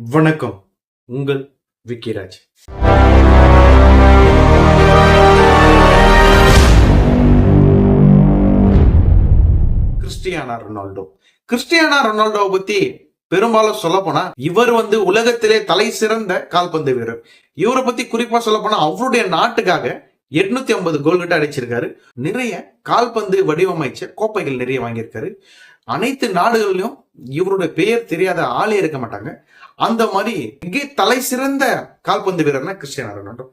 வணக்கம். உங்கள் விக்கிராஜ் Cristiano Ronaldo. Cristiano ரொனால்டோவை பத்தி பெரும்பாலும் சொல்ல போனா இவர் வந்து உலகத்திலே தலை சிறந்த கால்பந்து வீரர். இவரை பத்தி குறிப்பா சொல்ல போனா அவருடைய நாட்டுக்காக எட்நூத்தி ஐம்பது கோல் கிட்ட அடிச்சிருக்காரு. நிறைய கால்பந்து வடிவமைச்ச கோப்பைகள் நிறைய வாங்கியிருக்காரு. அனைத்து நாடுகளிலும் இவருடைய பெயர் தெரியாத ஆளே இருக்க மாட்டாங்க. அந்த மாதிரி மிக தலை சிறந்த கால்பந்து வீரர்னா கிறிஸ்டியானா ரொனால்டோ.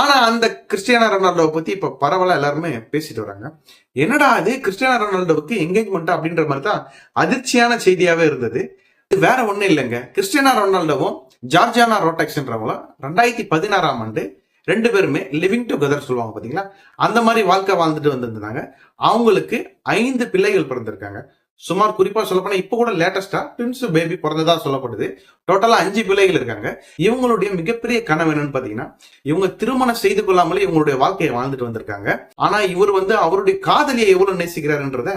ஆனா அந்த கிறிஸ்டியானா ரொனால்டோவை பத்தி இப்ப பரவலா எல்லாருமே பேசிட்டு வராங்க. என்னடா அது கிறிஸ்டியானா ரொனால்டோவுக்கு என்கேஜ்மெண்ட் அப்படின்ற மாதிரி தான் அதிர்ச்சியான செய்தியாவே இருந்தது. இது வேற ஒண்ணும் இல்லைங்க. கிறிஸ்டியானா ரொனால்டோவும் ஜார்ஜியானா ரோட்டாக்ஸ்ன்றவங்களும் ரெண்டாயிரத்தி பதினாறாம் ஆண்டு ரெண்டு பேருமே லிவிங் டுகெதர் சொல்லுவாங்க பாத்தீங்களா? அந்த மாதிரி வாழ்க்கை வாழ்ந்துட்டு வந்திருந்தாங்க. அவங்களுக்கு ஐந்து பிள்ளைகள் பிறந்திருக்காங்க. சுமார் குறிப்பா சொல்லப்போனா இப்போ இப்ப கூட லேட்டஸ்டா ட்வின்ஸ் பேபி பிறந்ததா சொல்லப்படுது. டோட்டலா அஞ்சு பிள்ளைகள் இருக்காங்க. இவங்களுடைய மிகப்பெரிய கனவு என்னன்னு பாத்தீங்கன்னா இவங்க திருமணம் செய்து கொள்ளாமலே இவங்களுடைய வாழ்க்கையை வாழ்ந்துட்டு வந்திருக்காங்க. ஆனா இவர் வந்து அவருடைய காதலியை எவ்வளவு நேசிக்கிறாருன்றத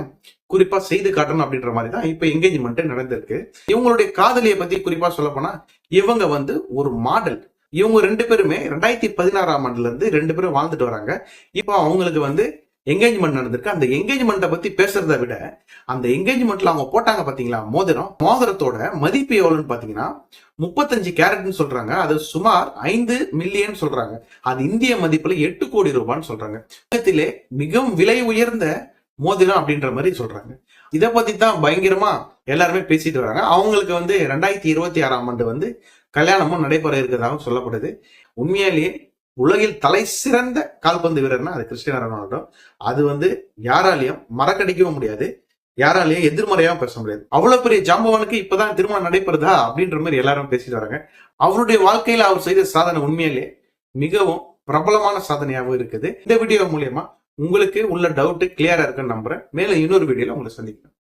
குறிப்பா செய்து காட்டணும் அப்படின்ற மாதிரி தான் இப்ப என்கேஜ்மெண்ட் நடந்திருக்கு. இவங்களுடைய காதலியை பத்தி குறிப்பா சொல்ல போனா இவங்க வந்து ஒரு மாடல் இவங்க ரெண்டு பேருமே ரெண்டாயிரத்தி பதினாறாம் ஆண்டுல இருந்து ரெண்டு பேரும் வாழ்ந்துட்டு வராங்க. இப்போ அவங்களுக்கு வந்து என்கேஜ்மெண்ட் நடந்திருக்கு. அந்த என்கேஜ்மெண்ட்டை பத்தி பேசுறதை விட அந்த என்கேஜ்மெண்ட்ல அவங்க போட்டாங்க பாத்தீங்களா? மோதிரம். மோதிரத்தோட மதிப்பு எவ்வளவுன்னு பாத்தீங்கன்னா முப்பத்தஞ்சு கேரட்னு சொல்றாங்க. அது சுமார் ஐந்து மில்லியன் சொல்றாங்க. அது இந்திய மதிப்புல எட்டு கோடி ரூபான்னு சொல்றாங்க. உலகத்திலே மிகவும் விலை உயர்ந்த மோதிரம் அப்படின்ற மாதிரி சொல்றாங்க. இதை பத்தி தான் பயங்கரமா எல்லாருமே பேசிட்டு வராங்க. அவங்களுக்கு வந்து ரெண்டாயிரத்தி இருபத்தி ஆறாம் ஆண்டு வந்து கல்யாணமும் நடைபெற இருக்கிறதாகவும் சொல்லப்படுது. உண்மையாலேயே உலகில் தலை சிறந்த கால்பந்து வீரர்னா அது கிறிஸ்டியானோ ரொனால்டோ. அது வந்து யாராலையும் மறக்கடிக்கவும் முடியாது. யாராலையும் எதிர்மறையாகவும் பேச முடியாது. அவ்வளவு பெரிய ஜாம்பவானுக்கு இப்பதான் திருமணம் நடைபெறுதா அப்படின்ற மாதிரி எல்லாரும் பேசிட்டு வராங்க. அவருடைய வாழ்க்கையில அவர் செய்த சாதனை உண்மையிலே மிகவும் பிரபலமான சாதனையாகவும் இருக்குது. இந்த வீடியோ மூலியமா உங்களுக்கு உள்ள டவுட் கிளியரா இருக்குன்னு நம்புறேன். மேலும் இன்னொரு வீடியோல உங்களை சந்திக்கிறேன்.